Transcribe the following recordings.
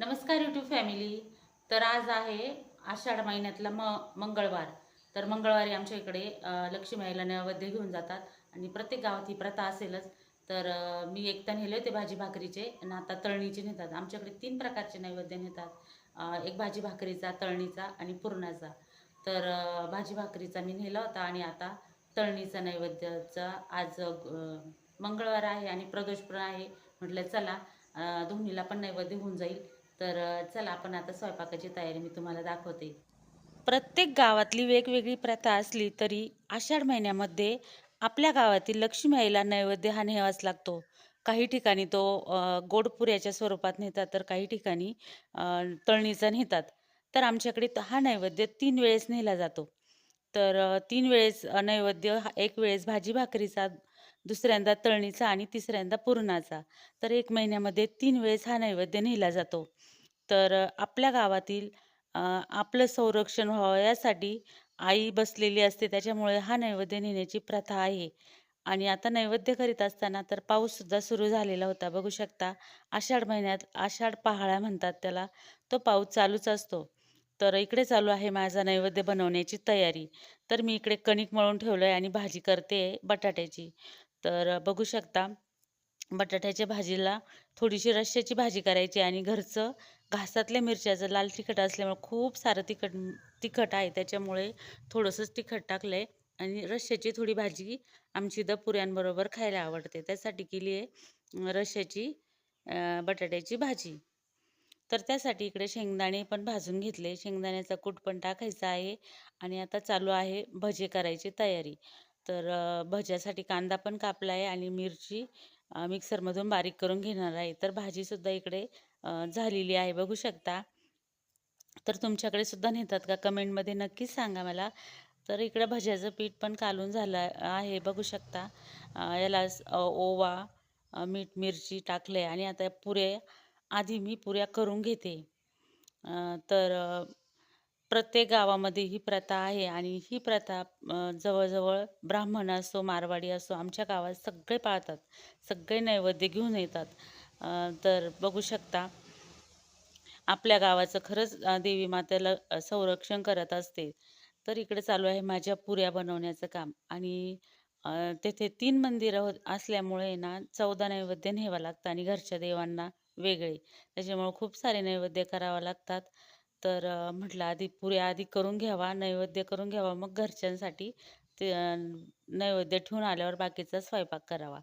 नमस्कार YouTube family तर आज आहे आषाढ महिन्यातला म मंगळवार. तर मंगळवारी आमच्या इकडे लक्ष्मीला लक्ष्मी आईला नैवेद्य घेऊन जातात आणि प्रत्येक गावात ही प्रथा असेलच. तर मी एकदा नेले होते भाजी भाकरीचे आणि आता तळणीचे नेतात. आमच्याकडे तीन प्रकारचे नैवेद्य नेतात. एक भाजी भाकरीचा तळणीचा आणि पुरणाचा. तर भाजी भाकरीचा मी नेला होता आणि आता तळणीचा नैवेद्याचा आज मंगळवार आहे आणि प्रदोष पण आहे. म्हटलं चला दोन्हीला पण नैवेद्य होऊन जाईल. तर चला आपण आता स्वयंपाकाची तयारी मी तुम्हाला दाखवते. प्रत्येक गावातली वेगवेगळी प्रथा असली तरी आषाढ महिन्यामध्ये आपल्या गावातील लक्ष्मी आईला नैवेद्य हा न्यावाच लागतो. काही ठिकाणी तो गोडपुऱ्याच्या स्वरूपात नेतात तर काही ठिकाणी तळणीचा नेतात. तर आमच्याकडे हा नैवेद्य तीन वेळेस नेला जातो. तर तीन वेळेस नैवेद्य हा एक वेळेस भाजी भाकरीचा दुसऱ्यांदा तळणीचा आणि तिसऱ्यांदा पुरणाचा. तर एक महिन्यामध्ये तीन वेळेस हा नैवेद्य नेला जातो. तर आपल्या गावातील आपलं संरक्षण व्हावं यासाठी आई बसलेली असते. त्याच्यामुळे हा नैवेद्य नेण्याची प्रथा आहे. आणि आता नैवेद्य करीत असताना तर पाऊससुद्धा सुरू झालेला होता. बघू शकता आषाढ महिन्यात आषाढ पहाळा म्हणतात त्याला. तो पाऊस चालूच असतो. तर इकडे चालू आहे माझा नैवेद्य बनवण्याची तयारी. तर मी इकडे कणिक मळून ठेवलं आहे आणि भाजी करते बटाट्याची. तर बघू शकता बटाट्याच्या भाजीला थोडीशी रश्श्याची भाजी करायची आणि घरचं घासातल्या मिरच्याचं लाल तिखट असल्यामुळे खूप सारं तिखट तिखट आहे. त्याच्यामुळे थोडंसंच तिखट टाकलं आहे आणि रश्श्याची थोडी भाजी आमची द पुऱ्यांबरोबर खायला आवडते. त्यासाठी केली आहे रश्श्याची बटाट्याची भाजी. तर त्यासाठी इकडे शेंगदाणे पण भाजून घेतले. शेंगदाण्याचा कूट पण टाकायचा आहे आणि आता चालू आहे भजे करायची तयारी. तर भज्यासाठी कांदा पण कापला आहे आणि मिरची मिक्सरमधून बारीक करून घेणार आहे. तर भाजीसुद्धा इकडे झालेली आहे बघू शकता. तर तुमच्याकडे सुद्धा नेतात का? कमेंटमध्ये नक्कीच सांगा मला. तर इकडं भज्याचं पीठ पण कालून झालं आहे बघू शकता. याला ओवा मीठ मिरची टाकले आणि आता पुरे आधी मी पुऱ्या करून घेते. तर प्रत्येक गावामध्ये ही प्रथा आहे आणि ही प्रथा जवळजवळ ब्राह्मण असो मारवाडी असो आमच्या गावात सगळे पाळतात. सगळे नैवेद्य घेऊन येतात. तर बघू शकता आपल्या गावाचं खरंच देवी मातेला संरक्षण करत असते. तर इकडे चालू आहे माझ्या पुऱ्या बनवण्याचं काम आणि तेथे तीन मंदिरं असल्यामुळे ना चौदा नैवेद्य न्यावं लागतं आणि घरच्या देवांना वेगळे. त्याच्यामुळे खूप सारे नैवेद्य करावं लागतात. तर म्हटलं आधी पुऱ्या आधी करून घ्यावा नैवेद्य करून घ्यावा मग घरच्यांसाठी ते नैवेद्य ठेवून आल्यावर बाकीचा स्वयंपाक करावा.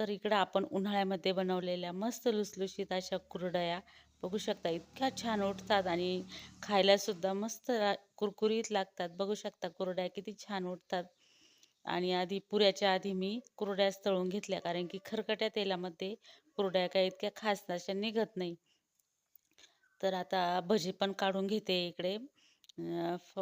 तर इकडं आपण उन्हाळ्यामध्ये बनवलेल्या मस्त लुसलुशीत अशा कुरडया बघू शकता. इतक्या छान उठतात आणि खायला सुद्धा मस्त कुरकुरीत लागतात. बघू शकता कुरड्या किती छान उठतात. आणि आधी पुऱ्याच्या आधी मी कुरड्याच तळून घेतल्या. कारण की खरकट्या तेलामध्ये कुरड्या काय इतक्या खास अशा निघत नाही. तर आता भजी पण काढून घेते इकडे. फ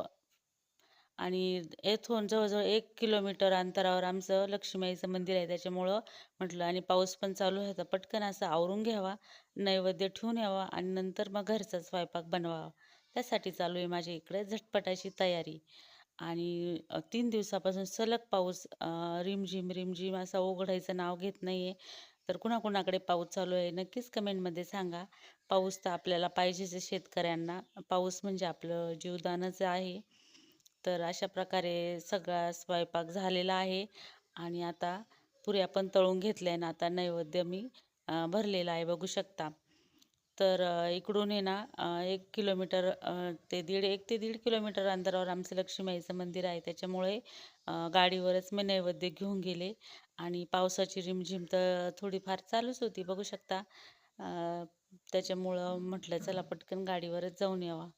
आणि येथून जवळजवळ एक किलोमीटर अंतरावर आमचं लक्ष्मीचं मंदिर आहे. त्याच्यामुळं म्हटलं आणि पाऊस पण चालू आहे. तर पटकन असं आवरून घ्यावा नैवेद्य ठेवून यावा आणि नंतर मग घरचा स्वयंपाक बनवावा. त्यासाठी चालू आहे माझ्या इकडे झटपटाची तयारी. आणि तीन दिवसापासून सलग पाऊस रिमझिम रिमझिम असा उघडायचं नाव घेत नाही आहे तर कुणाकुणाकडे पाऊस चालू आहे नक्कीच कमेंटमध्ये सांगा. पाऊस तर आपल्याला पाहिजेच आहे शेतकऱ्यांना. पाऊस म्हणजे आपलं जीवदानच आहे. तर अशा प्रकारे सगळा स्वयंपाक झालेला आहे. आणि आता पुऱ्या पण तळून घेतल्या ना आता नैवेद्य मी भरलेला आहे बघू शकता. तर इकडून आहे ना एक किलोमीटर ते दीड एक ते दीड किलोमीटर अंतरावर आमचं लक्ष्मीआईचं मंदिर आहे. त्याच्यामुळे गाडीवरच मी नैवेद्य घेऊन गेले आणि पावसाची रिमझिम तर थोडीफार चालूच होती. बघू शकता त्याच्यामुळं म्हटलं चला पटकन गाडीवरच जाऊन यावा.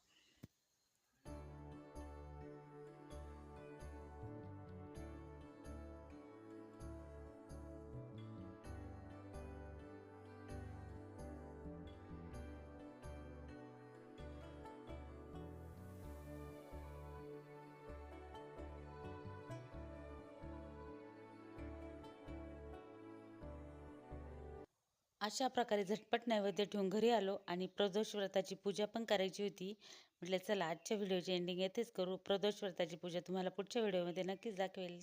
अशा प्रकारे झटपट नैवेद्य ठेवून घरी आलो आणि प्रदोष व्रताची पूजा पण करायची होती. म्हटलं चला आजच्या व्हिडिओची एंडिंग येथेच करू. प्रदोष व्रताची पूजा तुम्हाला पुढच्या व्हिडिओमध्ये नक्कीच दाखवेल.